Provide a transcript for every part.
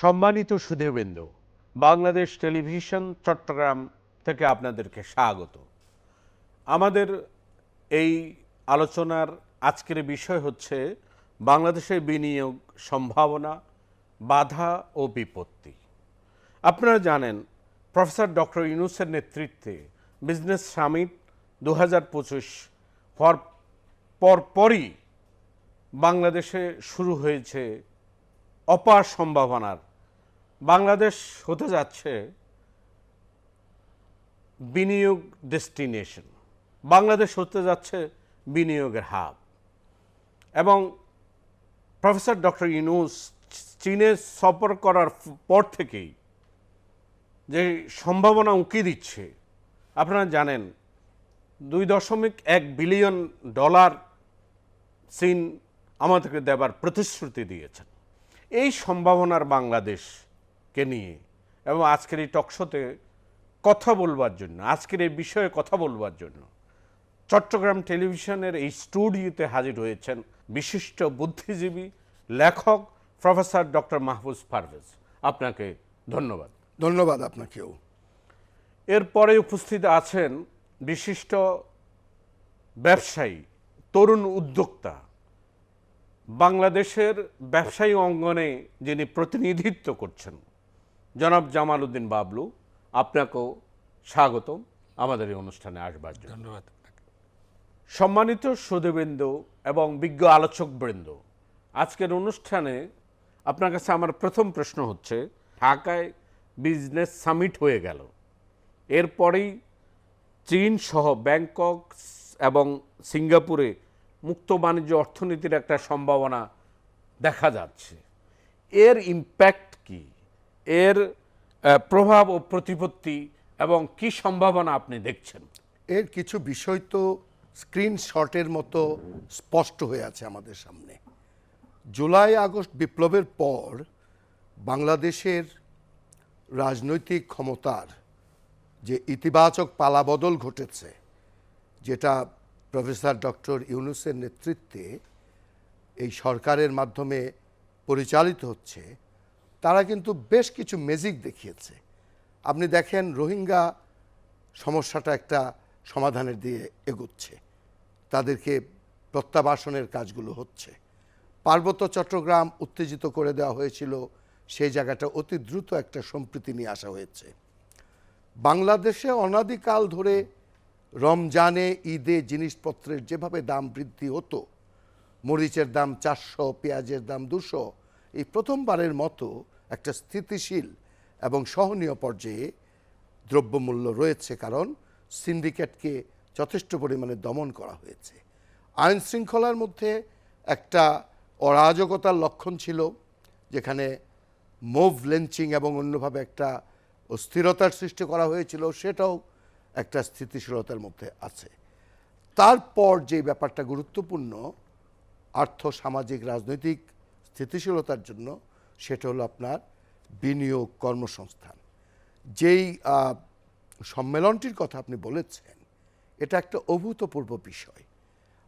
সম্মানিত সুধীবৃন্দ বাংলাদেশ টেলিভিশন চট্টগ্রাম থেকে আপনাদেরকে স্বাগত। আমাদের এই আলোচনার আজকের বিষয় হচ্ছে বাংলাদেশের বিনিয়োগ সম্ভাবনা, বাধা ও বিপত্তি। আপনারা জানেন, প্রফেসর ডক্টর ইউনুসের নেতৃত্বে বিজনেস সামিট দু হাজার পঁচিশ পর পরপরই বাংলাদেশে শুরু হয়েছে অপার সম্ভাবনার বাংলাদেশ হতে যাচ্ছে বিনিয়োগ ডেস্টিনেশন। বাংলাদেশ হতে যাচ্ছে বিনিয়োগের হাব। এবং প্রফেসর ডক্টর ইউনুস চীনে সফর করার পর থেকেই যে সম্ভাবনা উঁকি দিচ্ছে, আপনারা জানেন, দুই দশমিক এক বিলিয়ন ডলার চীন আমাদেরকে দেবার প্রতিশ্রুতি দিয়েছেন। এই সম্ভাবনার বাংলাদেশকে নিয়ে? এবং আজকের এই টকশোতে কথা বলবার জন্য আজকের এই বিষয়ে কথা বলবার জন্য চট্টগ্রাম টেলিভিশনের এই স্টুডিওতে হাজির হয়েছেন বিশিষ্ট বুদ্ধিজীবী লেখক প্রফেসর ডক্টর মাহফুজ পারভেজ। আপনাকে ধন্যবাদ। ধন্যবাদ আপনাকেও। এরপরে উপস্থিত আছেন বিশিষ্ট ব্যবসায়ী তরুণ উদ্যোক্তা বাংলাদেশের ব্যবসায়ী অঙ্গনে যিনি প্রতিনিধিত্ব করছেন। জনাব জামাল উদ্দিন বাবলু আপনাকেও স্বাগতম আমাদের এই অনুষ্ঠানে আসবার জন্য। ধন্যবাদ। সম্মানিত সুধীবৃন্দ এবং বিজ্ঞ আলোচকবৃন্দ আজকের অনুষ্ঠানে আপনার কাছে আমার প্রথম প্রশ্ন হচ্ছে ঢাকায় বিজনেস সামিট হয়ে গেল। এরপরেই চীন সহ ব্যাংকক এবং সিঙ্গাপুরে মুক্ত বাণিজ্য অর্থনীতির একটা সম্ভাবনা দেখা যাচ্ছে। এর ইম্প্যাক্ট কি? এর প্রভাব ও প্রতিপত্তি এবং কি সম্ভাবনা আপনি দেখছেন? এর কিছু বিষয় তো স্ক্রিনশটের মতো স্পষ্ট হয়ে আছে আমাদের সামনে। জুলাই, আগস্ট বিপ্লবের পর বাংলাদেশের রাজনৈতিক ক্ষমতার যে ইতিবাচক পালাবদল ঘটেছে, যেটা প্রফেসর ডক্টর ইউনুসের নেতৃত্বে এই সরকারের মাধ্যমে পরিচালিত হচ্ছে তারা কিন্তু বেশ কিছু ম্যাজিক দেখিয়েছে। আপনি দেখেন রোহিঙ্গা সমস্যাটা একটা সমাধানের দিয়ে এগুচ্ছে। তাদেরকে প্রত্যাবাসনের কাজগুলো হচ্ছে। পার্বত্য চট্টগ্রাম উত্তেজিত করে দেওয়া হয়েছিল, সেই জায়গাটা অতি দ্রুত একটা সম্প্রীতি নিয়ে আসা হয়েছে। বাংলাদেশে অনাদিকাল ধরে রমজানে, ঈদে জিনিসপত্রের যেভাবে দাম বৃদ্ধি হতো, মরিচের দাম চারশো, পেঁয়াজের দাম দুশো, এই প্রথমবারের মতো একটা স্থিতিশীল এবং সহনীয় পর্যায়ে দ্রব্যমূল্য রয়েছে কারণ সিন্ডিকেটকে যথেষ্ট পরিমাণে দমন করা হয়েছে। আইন শৃঙ্খলার মধ্যে একটা অরাজকতার লক্ষণ ছিল, যেখানে মুভ লেঞ্চিং এবং অন্যভাবে একটা অস্থিরতার সৃষ্টি করা হয়েছিল, সেটাও একটা স্থিতিশীলতার মধ্যে আছে। তারপর যে ব্যাপারটা গুরুত্বপূর্ণ আর্থ সামাজিক রাজনৈতিক স্থিতিশীলতার জন্য সেটা হলো আপনার বিনিয়োগ কর্মসংস্থান। যেই সম্মেলনটির কথা আপনি বলেছেন, এটা একটা অভূতপূর্ব বিষয়।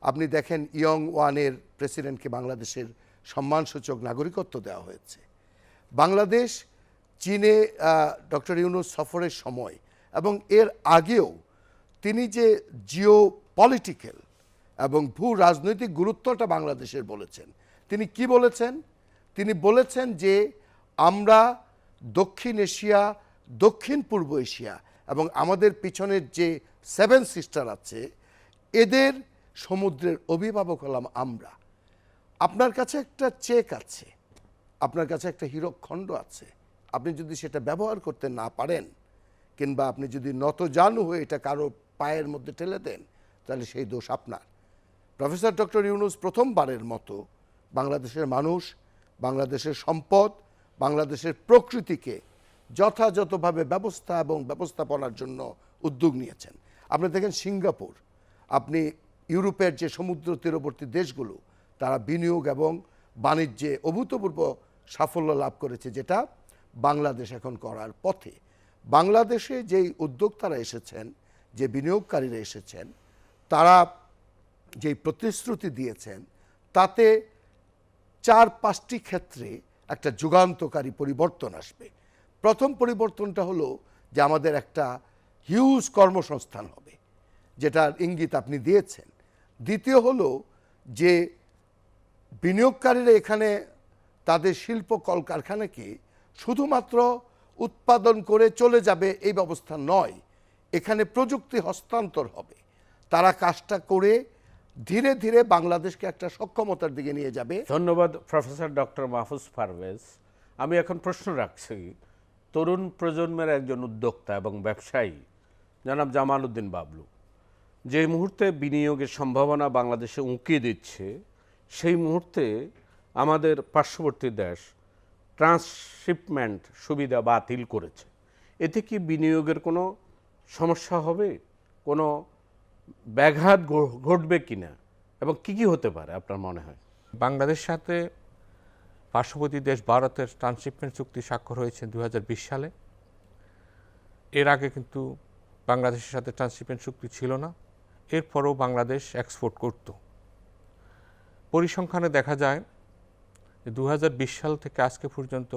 আপনি দেখেন ইয়ং ওয়ানের প্রেসিডেন্টকে বাংলাদেশের সম্মানসূচক নাগরিকত্ব দেওয়া হয়েছে। বাংলাদেশ, চীনে ডক্টর ইউনুস সফরের সময় এবং এর আগেও তিনি যে জিও পলিটিক্যাল এবং ভূ রাজনৈতিক গুরুত্বটা বাংলাদেশের বলেছেন, তিনি কি বলেছেন? তিনি বলেছেন যে আমরা দক্ষিণ এশিয়া, দক্ষিণ পূর্ব এশিয়া এবং আমাদের পিছনের যে সেভেন সিস্টার আছে, এদের সমুদ্রের অভিভাবক হলাম আমরা। আপনার কাছে একটা চেক আছে, আপনার কাছে একটা হীরকখণ্ড আছে, আপনি যদি সেটা ব্যবহার করতে না পারেন, কিংবা আপনি যদি নত জানু হয়ে এটা কারও পায়ের মধ্যে ঠেলে দেন, তাহলে সেই দোষ আপনার। প্রফেসর ডক্টর ইউনুস প্রথমবারের মতো বাংলাদেশের মানুষ বাংলাদেশের সম্পদ, বাংলাদেশের প্রকৃতিকে যথাযথভাবে ব্যবস্থা এবং ব্যবস্থাপনার জন্য উদ্যোগ নিয়েছেন। আপনি দেখেন সিঙ্গাপুর, আপনি ইউরোপের যে সমুদ্র তীরবর্তী দেশগুলো, তারা বিনিয়োগ এবং বাণিজ্যে অভূতপূর্ব সাফল্য লাভ করেছে, যেটা বাংলাদেশ এখন করার পথে। বাংলাদেশে যেই উদ্যোক্তারা এসেছেন, যে বিনিয়োগকারীরা এসেছেন, তারা যেই প্রতিশ্রুতি দিয়েছেন, তাতে চার পাঁচটি ক্ষেত্রে একটা যুগান্তকারী পরিবর্তন আসবে। প্রথম পরিবর্তনটা হলো যে আমাদের একটা হিউজ কর্মসংস্থান হবে, যেটার ইঙ্গিত আপনি দিয়েছেন। দ্বিতীয় হলো যে বিনিয়োগকারীরা এখানে তাদের শিল্প কলকারখানাকে শুধুমাত্র উৎপাদন করে চলে যাবে এই ব্যবস্থা নয়, এখানে প্রযুক্তি হস্তান্তর হবে। তারা কাজটা করে ধীরে ধীরে বাংলাদেশকে একটা সক্ষমতার দিকে নিয়ে যাবে। ধন্যবাদ, প্রফেসর ডক্টর মাহফুজ পারভেজ আমি এখন প্রশ্ন রাখছি, তরুণ প্রজন্মের একজন উদ্যোক্তা এবং ব্যবসায়ী, জনাব জামাল উদ্দিন বাবলু, যে মুহূর্তে বিনিয়োগের সম্ভাবনা বাংলাদেশে উঁকিয়ে দিচ্ছে, সেই মুহূর্তে আমাদের পার্শ্ববর্তী দেশ ট্রান্সশিপমেন্ট সুবিধা বাতিল করেছে। এতে কি বিনিয়োগের কোনো সমস্যা হবে? কোনো ব্যাঘাত ঘটবে কিনা এবং কি কি হতে পারে আপনার মনে হয়? বাংলাদেশ সাথে পার্শ্ববর্তী দেশ ভারতের ট্রান্সশিপমেন্ট চুক্তি স্বাক্ষর হয়েছে দু হাজার বিশ সালে। এর আগে কিন্তু বাংলাদেশের সাথে ট্রান্সশিপমেন্ট চুক্তি ছিল না। এরপরও বাংলাদেশ এক্সপোর্ট করত। পরিসংখ্যানে দেখা যায় দু সাল থেকে আজকে পর্যন্ত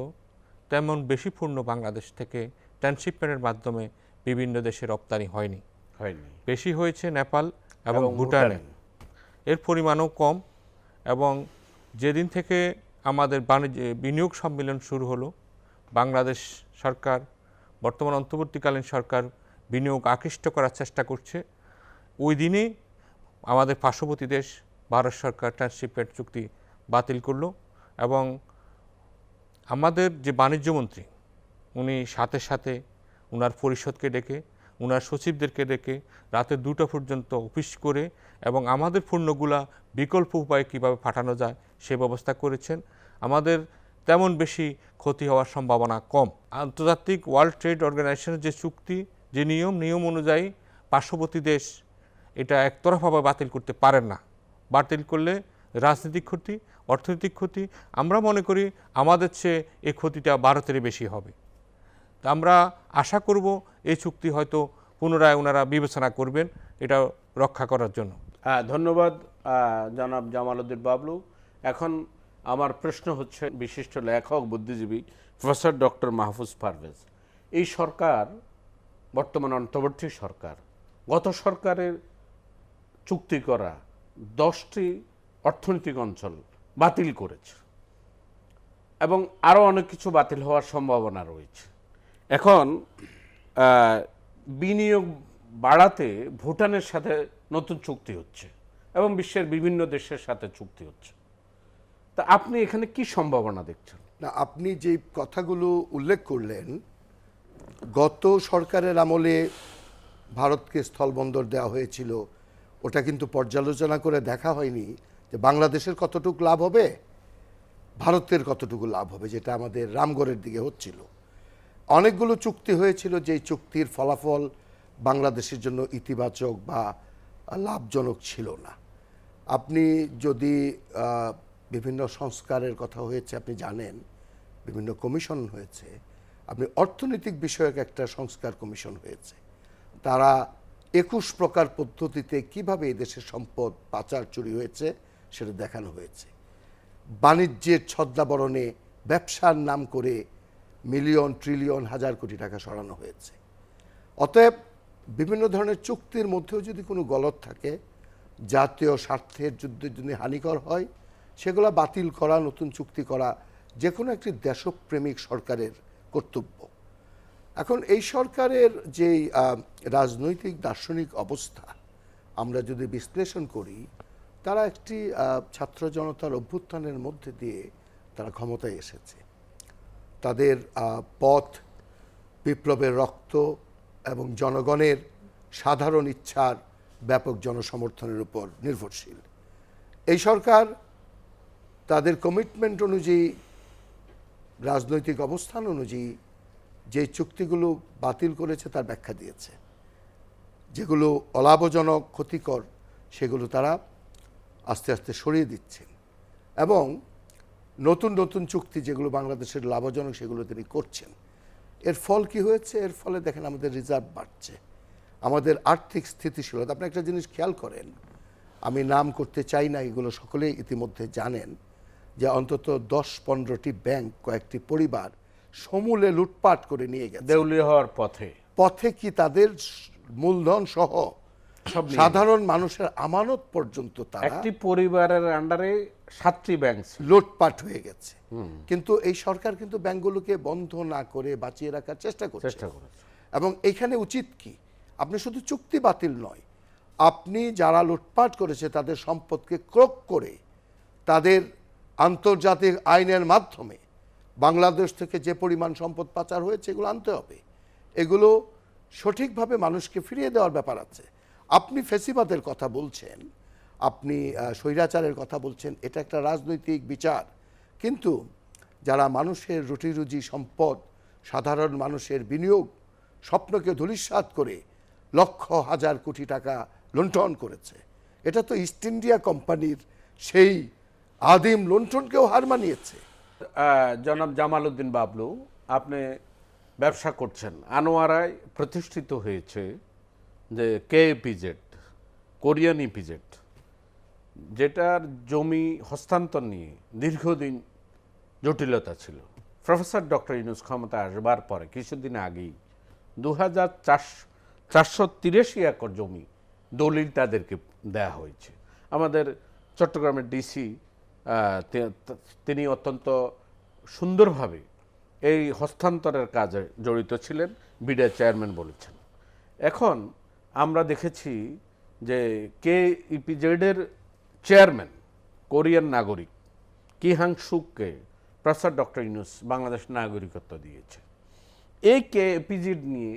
তেমন বেশি পণ্য বাংলাদেশ থেকে ট্রান্সশিপমেন্টের মাধ্যমে বিভিন্ন দেশে রপ্তানি হয়নি। হয়নি। বেশি হয়েছে নেপাল এবং ভুটানে। এর পরিমাণও কম এবং যেদিন থেকে আমাদের বাণিজ্য বিনিয়োগ সম্মেলন শুরু হলো বাংলাদেশ সরকার বর্তমান অন্তর্বর্তীকালীন সরকার বিনিয়োগ আকৃষ্ট করার চেষ্টা করছে। ওই দিনই আমাদের পার্শ্ববর্তী দেশ ভারত সরকার ট্রান্সশিপমেন্ট চুক্তি বাতিল করল এবং আমাদের যে বাণিজ্যমন্ত্রী উনি সাথে সাথে উনার পরিষদকে ডেকে উনার সচিবদেরকে ডেকে রাতে দুটো পর্যন্ত অফিস করে এবং আমাদের পণ্যগুলা বিকল্প উপায়ে কীভাবে পাঠানো যায় সে ব্যবস্থা করেছেন। আমাদের তেমন বেশি ক্ষতি হওয়ার সম্ভাবনা কম। আন্তর্জাতিক ওয়ার্ল্ড ট্রেড অর্গানাইজেশনের যে চুক্তি, যে নিয়ম নিয়ম অনুযায়ী পার্শ্ববর্তী দেশ এটা একতরফাভাবে বাতিল করতে পারেন না। বাতিল করলে রাজনৈতিক ক্ষতি, অর্থনৈতিক ক্ষতি, আমরা মনে করি আমাদের চেয়ে এই ক্ষতিটা ভারতেরই বেশি হবে। তা আমরা আশা করব এই চুক্তি হয়তো পুনরায় ওনারা বিবেচনা করবেন, এটা রক্ষা করার জন্য। হ্যাঁ ধন্যবাদ জনাব জামালউদ্দিন বাবলু। এখন আমার প্রশ্ন হচ্ছে বিশিষ্ট লেখক, বুদ্ধিজীবী প্রফেসর ডক্টর মাহফুজ পারভেজ, এই সরকার বর্তমান অন্তর্বর্তী সরকার, গত সরকারের চুক্তি করা দশটি অর্থনৈতিক অঞ্চল বাতিল করেছে এবং আরও অনেক কিছু বাতিল হওয়ার সম্ভাবনা রয়েছে। এখন বিনিয়োগ বাড়াতে ভুটানের সাথে নতুন চুক্তি হচ্ছে এবং বিশ্বের বিভিন্ন দেশের সাথে চুক্তি হচ্ছে। তা আপনি এখানে কি সম্ভাবনা দেখছেন? না, আপনি যে কথাগুলো উল্লেখ করলেন, গত সরকারের আমলে ভারতকে স্থলবন্দর দেওয়া হয়েছিল, ওটা কিন্তু পর্যালোচনা করে দেখা হয়নি যে বাংলাদেশের কতটুকু লাভ হবে, ভারতের কতটুকু লাভ হবে, যেটা আমাদের রামগড়ের দিকে হচ্ছিল। অনেকগুলো চুক্তি হয়েছিল যেই চুক্তির ফলাফল বাংলাদেশের জন্য ইতিবাচক বা লাভজনক ছিল না। আপনি যদি বিভিন্ন সংস্কারের কথা হয়েছে, আপনি জানেন, বিভিন্ন কমিশন হয়েছে, আপনি অর্থনৈতিক বিষয়ক একটা সংস্কার কমিশন হয়েছে। তারা একুশ প্রকার পদ্ধতিতে কীভাবে এই দেশের সম্পদ পাচার চুরি হয়েছে সেটা দেখানো হয়েছে। বাণিজ্যের ছদ্মাবরণে ব্যবসার নাম করে মিলিয়ন, ট্রিলিয়ন, হাজার কোটি টাকা সরানো হয়েছে। অতএব বিভিন্ন ধরনের চুক্তির মধ্যেও যদি কোনো গলত থাকে, জাতীয় স্বার্থের যুদ্ধের জন্য হানিকর হয়, সেগুলো বাতিল করা, নতুন চুক্তি করা যে কোনো একটি দেশপ্রেমিক সরকারের কর্তব্য। এখন এই সরকারের যেই রাজনৈতিক, দার্শনিক অবস্থা, আমরা যদি বিশ্লেষণ করি, তারা একটি ছাত্র জনতার অভ্যুত্থানের মধ্যে দিয়ে তারা ক্ষমতায় এসেছে। তাদের পথ, বিপ্লবের রক্ত এবং জনগণের সাধারণ ইচ্ছার ব্যাপক জনসমর্থনের উপর নির্ভরশীল। এই সরকার তাদের কমিটমেন্ট অনুযায়ী, রাজনৈতিক অবস্থান অনুযায়ী যে চুক্তিগুলো বাতিল করেছে তার ব্যাখ্যা দিয়েছে। যেগুলো অলাভজনক, ক্ষতিকর, সেগুলো তারা আস্তে আস্তে সরিয়ে দিচ্ছেন। এবং নতুন নতুন চুক্তি যেগুলো বাংলাদেশের লাভজনক সেগুলো তিনি করছেন। এর ফল কি হয়েছে? এর ফলে দেখেন আমাদের রিজার্ভ বাড়ছে। আমাদের আর্থিক স্থিতিশীলতা আপনি একটা জিনিস খেয়াল করেন আমি নাম করতে চাই না এগুলো সকলেই ইতিমধ্যে জানেন যে অন্তত দশ পনেরোটি ব্যাংক কয়েকটি পরিবার সমূলে লুটপাট করে নিয়ে গেছে। দেউলি হওয়ার পথে। পথে কি তাদের মূলধন সহ সাধারণ মানুষের আমানত পর্যন্ত তারা একটি পরিবারের আন্ডারে সাতটি ব্যাংক লুটপাট হয়ে গেছে। কিন্তু এই সরকার কিন্তু ব্যাংকগুলোকে বন্ধ না করে বাঁচিয়ে রাখার চেষ্টা করছে। চেষ্টা করেছে। এবং এখানে উচিত কি? আপনি শুধু চুক্তি বাতিল নয় আপনি যারা লুটপাট করেছে তাদের সম্পদকে ক্রোক করে তাদের আন্তর্জাতিক আইনের মাধ্যমে বাংলাদেশ থেকে যে পরিমাণ সম্পদ পাচার হয়েছে এগুলো আনতে হবে। এগুলো সঠিকভাবে মানুষকে ফিরিয়ে দেওয়ার ব্যাপার আছে। আপনি ফেসিবাদের কথা বলছেন, আপনি স্বৈরাচারের কথা বলছেন, এটা একটা রাজনৈতিক বিচার। কিন্তু যারা মানুষের রুটি রুজি সম্পদ, সাধারণ মানুষের বিনিয়োগ, স্বপ্নকে ধূলিসাৎ করে লক্ষ হাজার কোটি টাকা লুণ্ঠন করেছে, এটা তো ইস্ট ইন্ডিয়া কোম্পানির সেই আদিম লুণ্ঠনকেও হার মানিয়েছে। জনাব জামাল উদ্দিন বাবলু, আপনি ব্যবসা করছেন। আনোয়ারায় প্রতিষ্ঠিত হয়েছে যে কে ইপিজেড কোরিয়ান ইপিজেড যেটার জমি হস্তান্তর নিয়ে দীর্ঘদিন জটিলতা ছিল। প্রফেসর ডক্টর ইউনুস ক্ষমতা আসবার পরে কিছুদিন আগেই দু হাজার চারশো তিরাশি একর জমি দলিল তাদেরকে দেয়া হয়েছে। আমাদের চট্টগ্রামের ডিসি তিনি অত্যন্ত সুন্দরভাবে এই হস্তান্তরের কাজে জড়িত ছিলেন বিডিআর চেয়ারম্যান বলেছেন। এখন আমরা দেখেছি যে কে ইপিজেডের চেয়ারম্যান, কোরিয়ান নাগরিক কি হাংসুককে প্রফেসর ডক্টর ইউনুস বাংলাদেশ নাগরিকত্ব দিয়েছে। এই কে এপিজিড নিয়ে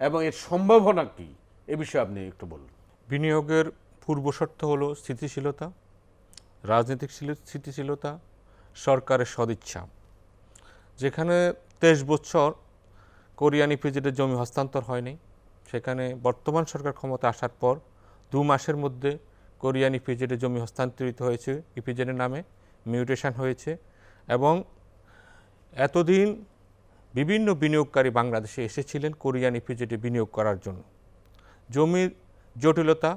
এবং এর সম্ভাবনা কি, এ বিষয়ে আপনি একটু বলুন। বিনিয়োগের পূর্বশর্ত হলো স্থিতিশীলতা, রাজনৈতিক স্থিতিশীলতা, সরকারের সদিচ্ছা। যেখানে তেইশ বছর কোরিয়ান ইপিজেডের জমি হস্তান্তর হয়নি। সেখানে বর্তমান সরকার ক্ষমতা আসার পর দু মাসের মধ্যে কোরিয়ান ইপিজেডের জমি হস্তান্তরিত হয়েছে। ইপিজেডের নামে মিউটেশন হয়েছে এবং এতদিন বিভিন্ন বিনিয়োগকারী বাংলাদেশে এসেছিলেন কোরিয়ান ইপিজেডে বিনিয়োগ করার জন্য। জমির জটিলতা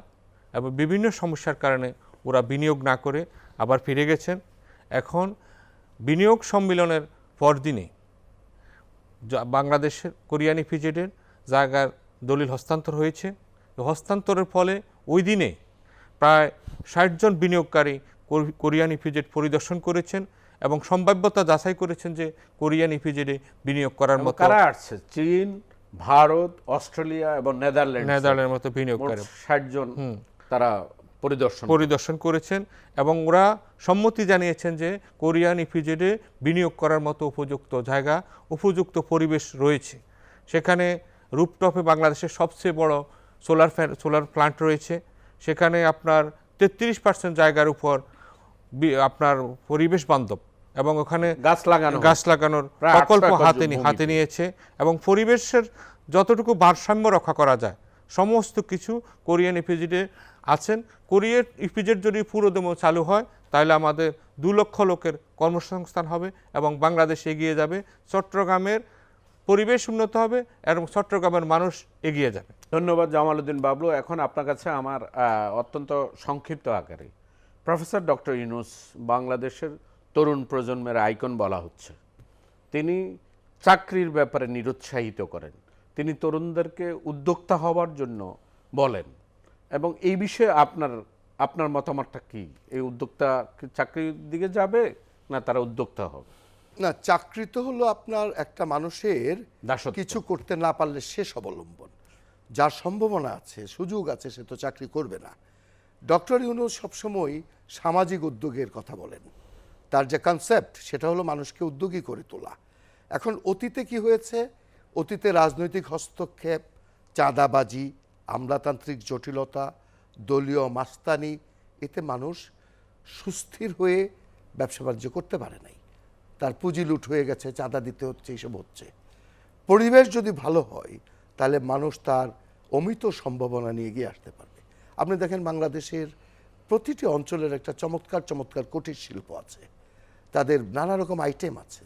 এবং বিভিন্ন সমস্যার কারণে ওরা বিনিয়োগ না করে আবার ফিরে গেছেন। এখন বিনিয়োগ সম্মেলনের পরদিনে বাংলাদেশের কোরিয়ান ইপিজেডের জায়গার দলিল হস্তান্তর হয়েছে। হস্তান্তরের ফলে ওই দিনে প্রায় ষাট জন বিনিয়োগকারী কোরিয়ান ইপিজেড পরিদর্শন করেছেন এবং সম্ভাব্যতা যাচাই করেছেন যে কোরিয়ান ইপিজেডে বিনিয়োগ করার মতো কারা আসছে? চীন ভারত অস্ট্রেলিয়া এবং নেদারল্যান্ড নেদারল্যান্ডের মতো বিনিয়োগকারী ষাট জন তারা পরিদর্শন পরিদর্শন করেছেন এবং ওরা সম্মতি জানিয়েছেন যে কোরিয়ান ইপিজেডে বিনিয়োগ করার মতো উপযুক্ত জায়গা উপযুক্ত পরিবেশ রয়েছে। সেখানে রূপটপে বাংলাদেশের সবচেয়ে বড় সোলার ফ্যান সোলার প্লান্ট রয়েছে। সেখানে আপনার তেত্রিশ পার্সেন্ট জায়গার উপর আপনার পরিবেশ বান্ধব এবং ওখানে গাছ লাগানো গাছ লাগানোর প্রকল্প হাতে হাতে নিয়েছে এবং পরিবেশের যতটুকু ভারসাম্য রক্ষা করা যায় সমস্ত কিছু কোরিয়ান ইপিজিডে আছেন। কোরিয়ান ইপিজেড যদি পুরোদমে চালু হয় তাহলে আমাদের দু লক্ষ লোকের কর্মসংস্থান হবে এবং বাংলাদেশ এগিয়ে যাবে। চট্টগ্রামের পরিবেশ উন্নত হবে এবং চট্টগ্রামের মানুষ এগিয়ে যাবে। ধন্যবাদ জামাল উদ্দিন বাবলু। এখন আপনার কাছে আমার অত্যন্ত সংক্ষিপ্ত আকারে। প্রফেসর ডক্টর ইউনুস বাংলাদেশের তরুণ প্রজন্মের আইকন বলা হচ্ছে। তিনি চাকরির ব্যাপারে নিরুৎসাহিত করেন। তিনি তরুণদেরকে উদ্যোক্তা হওয়ার জন্য বলেন। এবং এই বিষয়ে আপনার আপনার মতামতটা কি? এই উদ্যোক্তা চাকরির দিকে যাবে না তারা উদ্যোক্তা হবে? না চাকরি তো হলো আপনার একটা মানুষের। কিছু করতে না পারলে শেষ অবলম্বন। যার সম্ভাবনা আছে সুযোগ আছে সে তো চাকরি করবে না। ডক্টর ইউনুস সবসময় সামাজিক উদ্যোগের কথা বলেন। তার যে কনসেপ্ট সেটা হলো মানুষকে উদ্যোগী করে তোলা। এখন অতীতে কি হয়েছে? অতীতে রাজনৈতিক হস্তক্ষেপ চাঁদাবাজি আমলাতান্ত্রিক জটিলতা দলীয় মাস্তানি এতে মানুষ সুস্থির হয়ে ব্যবসা বাণিজ্য করতে পারে নাই। তার পুঁজি লুট হয়ে গেছে, চাঁদা দিতে হচ্ছে, এইসব হচ্ছে। পরিবেশ যদি ভালো হয়, তাহলে মানুষ তার অমিত সম্ভাবনা নিয়ে এগিয়ে আসতে পারবে। আপনি দেখেন বাংলাদেশের প্রতিটি অঞ্চলের একটা চমৎকার চমৎকার কুটির শিল্প আছে। তাদের নানা রকম আইটেম আছে।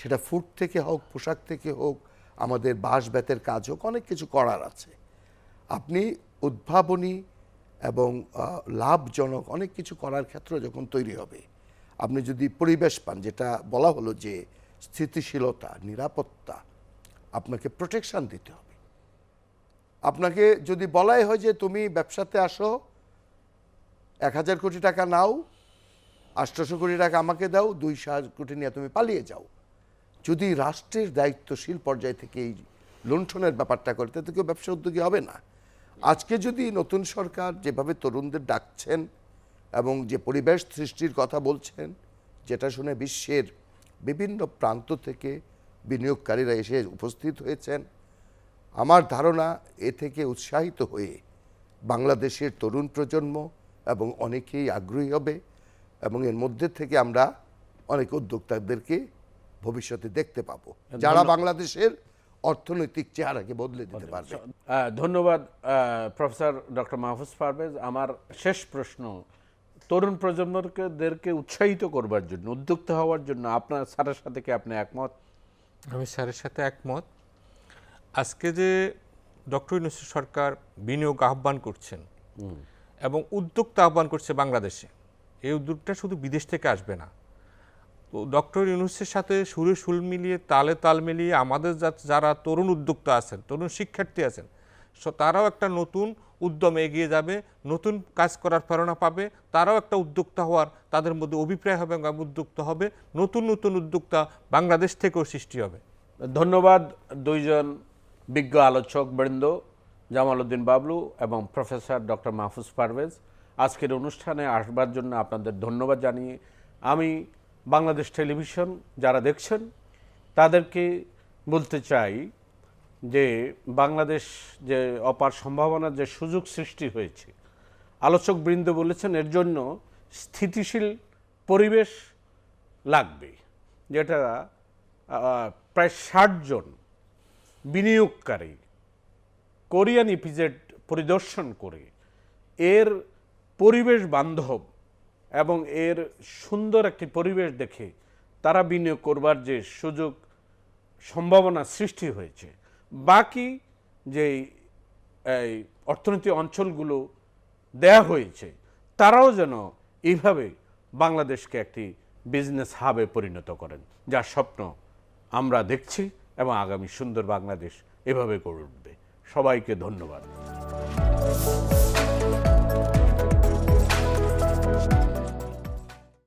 সেটা ফুড থেকে হোক, পোশাক থেকে হোক, আমাদের বাঁশ বেতের কাজ হোক, অনেক কিছু করার আছে। আপনি উদ্ভাবনী এবং লাভজনক অনেক কিছু করার ক্ষেত্র যখন তৈরি হবে আপনি যদি পরিবেশ পান, যেটা বলা হলো যে স্থিতিশীলতা, নিরাপত্তা, আপনাকে প্রোটেকশন দিতে হবে। আপনাকে যদি বলাই হয় যে তুমি ব্যবসাতে আসো, এক হাজার কোটি টাকা নাও আটশোশো কোটি টাকা আমাকে দাও দুই হাজার কোটি নিয়ে তুমি পালিয়ে যাও। যদি রাষ্ট্রের দায়িত্বশীল পর্যায় থেকে এই লুণ্ঠনের ব্যাপারটা করে, তাতে কেউ ব্যবসা উদ্যোগী হবে না। আজকে যদি নতুন সরকার যেভাবে তরুণদের ডাকছেন এবং যে পরিবেশ সৃষ্টির কথা বলছেন যেটা শুনে বিশ্বের বিভিন্ন প্রান্ত থেকে বিনিয়োগকারীরা এসে উপস্থিত হয়েছেন আমার ধারণা এ থেকে উৎসাহিত হয়ে বাংলাদেশের তরুণ প্রজন্ম এবং অনেকেই আগ্রহী হবে এবং এর মধ্যে থেকে আমরা অনেক উদ্যোক্তাদেরকে ভবিষ্যতে দেখতে পাবো। যারা বাংলাদেশের অর্থনৈতিক চেহারাকে বদলে দিতে পারবে। ধন্যবাদ প্রফেসর ডক্টর মাহফুজ পারভেজ। আমার শেষ প্রশ্ন তরুণ প্রজন্মদেরকে উৎসাহিত করবার জন্য উদ্যুক্ত হওয়ার জন্য আপনার স্যারের সাথে কি আপনি একমত? আমি স্যারের সাথে একমত। আজকে যে ডক্টর ইউনুস সরকার বিনিয়োগ আহ্বান করছেন এবং উদ্যোক্তা আহ্বান করছে বাংলাদেশে এই উদ্যোগটা শুধু বিদেশ থেকে আসবে না। তো ডক্টর ইউনুসের সাথে সুরে সুর মিলিয়ে তালে তাল মিলিয়ে আমাদের যারা তরুণ উদ্যোক্তা আছেন তরুণ শিক্ষার্থী আছেন তারাও একটা নতুন উদ্যমে এগিয়ে যাবে, নতুন কাজ করার প্রেরণা পাবে, তারাও একটা উদ্যোক্তা হওয়ার, তাদের মধ্যে অভিপ্রায় হবে এবং উদ্যোক্তা হবে, নতুন নতুন উদ্যোক্তা বাংলাদেশ থেকেও সৃষ্টি হবে। ধন্যবাদ দুইজন বিজ্ঞ আলোচক বৃন্দ, জামাল উদ্দিন বাবলু এবং প্রফেসর ডক্টর মাহফুজ পারভেজ। আজকের অনুষ্ঠানে আসবার জন্য আপনাদের ধন্যবাদ জানিয়ে আমি বাংলাদেশ টেলিভিশন যারা দেখছেন, তাদেরকে বলতে চাই যে বাংলাদেশ যে অপার সম্ভাবনার যে সুযোগ সৃষ্টি হয়েছে, আলোচক বৃন্দ বলেছেন এর জন্য স্থিতিশীল পরিবেশ লাগবে, যেটা প্রায় ষাট জন বিনিয়োগকারী কোরিয়ান ইপিজেড পরিদর্শন করে এর পরিবেশ বান্ধব এবং এর সুন্দর একটি পরিবেশ দেখে তারা বিনিয়োগ করবার যে সুযোগ সম্ভাবনা সৃষ্টি হয়েছে বাকি যে এই অর্থনীতি অঞ্চলগুলো দেয়া হয়েছে, তারাও যেন এইভাবে বাংলাদেশকে একটি বিজনেস হাবে পরিণত করেন, যার স্বপ্ন আমরা দেখছি এবং আগামী সুন্দর বাংলাদেশ এভাবে গড়ে উঠবে। সবাইকে ধন্যবাদ।